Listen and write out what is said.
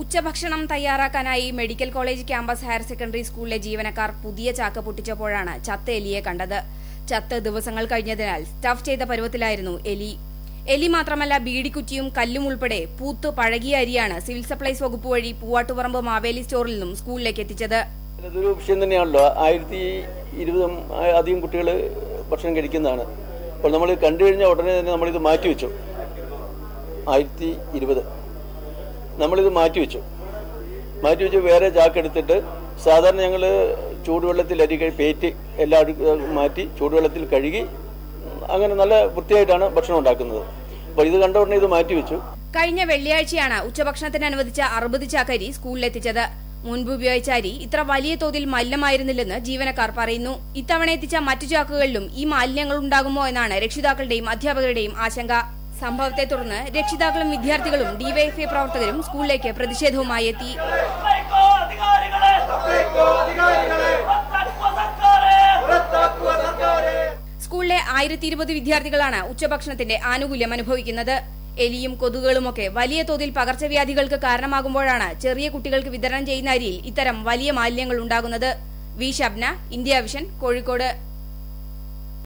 ഉച്ചഭക്ഷണം തയ്യാറാക്കാനായി medical college campus higher secondary സ്കൂളിലെ ജീവനക്കാർ പുതിയ ചാക്ക പൊട്ടിച്ചപ്പോഴാണ് ചത്ത എലിയെ കണ്ടത്. ചത്ത് ദിവസങ്ങൾ കഴിഞ്ഞതിനാൽ സ്റ്റഫ് ചെയ്ത പരുവത്തിലായിരുന്നു എലി. എലി മാത്രമല്ല ബീഡിക്കുറ്റിയും കല്ലും ഉൾപ്പെടെ പൂത്ത് പഴകിയ അരിയാണ് സിവിൽ സപ്ലൈസ് വകുപ്പ് വഴി പൂവാട്ടുപറമ്പ് മാവേലി സ്റ്റോറിൽ നിന്നും സ്കൂളിലേക്ക് എത്തിച്ചത്. അധികം കുട്ടികൾ ഭക്ഷണം കഴിക്കുന്നതാണ്. അപ്പോൾ നമ്മൾ കണ്ടു ഉടനെ തന്നെ നമ്മളിത് മാറ്റിവെച്ചു. ആയിരത്തി ഇരുപത്. നമ്മളിത് മാറ്റിവെച്ചു. മാറ്റിവെച്ച് വേറെ ചാക്കെടുത്തിട്ട് സാധാരണ ഞങ്ങൾ ചൂടുവെള്ളത്തിൽ അരി കഴി പേറ്റ് എല്ലാ മാറ്റി ചൂടുവെള്ളത്തിൽ കഴുകി അങ്ങനെ നല്ല വൃത്തിയായിട്ടാണ് ഭക്ഷണം ഉണ്ടാക്കുന്നത്. അപ്പോൾ ഇത് കണ്ട ഉടനെ ഇത് മാറ്റിവെച്ചു. കഴിഞ്ഞ വെള്ളിയാഴ്ചയാണ് ഉച്ചഭക്ഷണത്തിന് അനുവദിച്ച അറുപത് ചാക്കരി സ്കൂളിലെത്തിച്ചത്. മുൻപ് ഉപയോഗിച്ച അരി ഇത്ര വലിയ തോതിൽ മലിനമായിരുന്നില്ലെന്ന് ജീവനക്കാർ പറയുന്നു. ഇത്തവണ എത്തിച്ച മറ്റു ചാക്കുകളിലും ഈ മാലിന്യങ്ങൾ ഉണ്ടാകുമോ എന്നാണ് രക്ഷിതാക്കളുടെയും അധ്യാപകരുടെയും ആശങ്ക. സംഭവത്തെ തുടർന്ന് രക്ഷിതാക്കളും വിദ്യാർത്ഥികളും ഡിവൈഎഫ്ഐ പ്രവർത്തകരും സ്കൂളിലേക്ക് പ്രതിഷേധവുമായി എത്തി. സ്കൂളിലെ ആയിരത്തി ഇരുപത് വിദ്യാർത്ഥികളാണ് ഉച്ചഭക്ഷണത്തിന്റെ ആനുകൂല്യം അനുഭവിക്കുന്നത്. എലിയും കൊതുകുകളുമൊക്കെ വലിയ തോതിൽ പകർച്ചവ്യാധികൾക്ക് കാരണമാകുമ്പോഴാണ് ചെറിയ കുട്ടികൾക്ക് വിതരണം ചെയ്യുന്ന അരിയിൽ ഇത്തരം വലിയ മാലിന്യങ്ങൾ ഉണ്ടാകുന്നത്. V Shabna India Vision Kozhikode.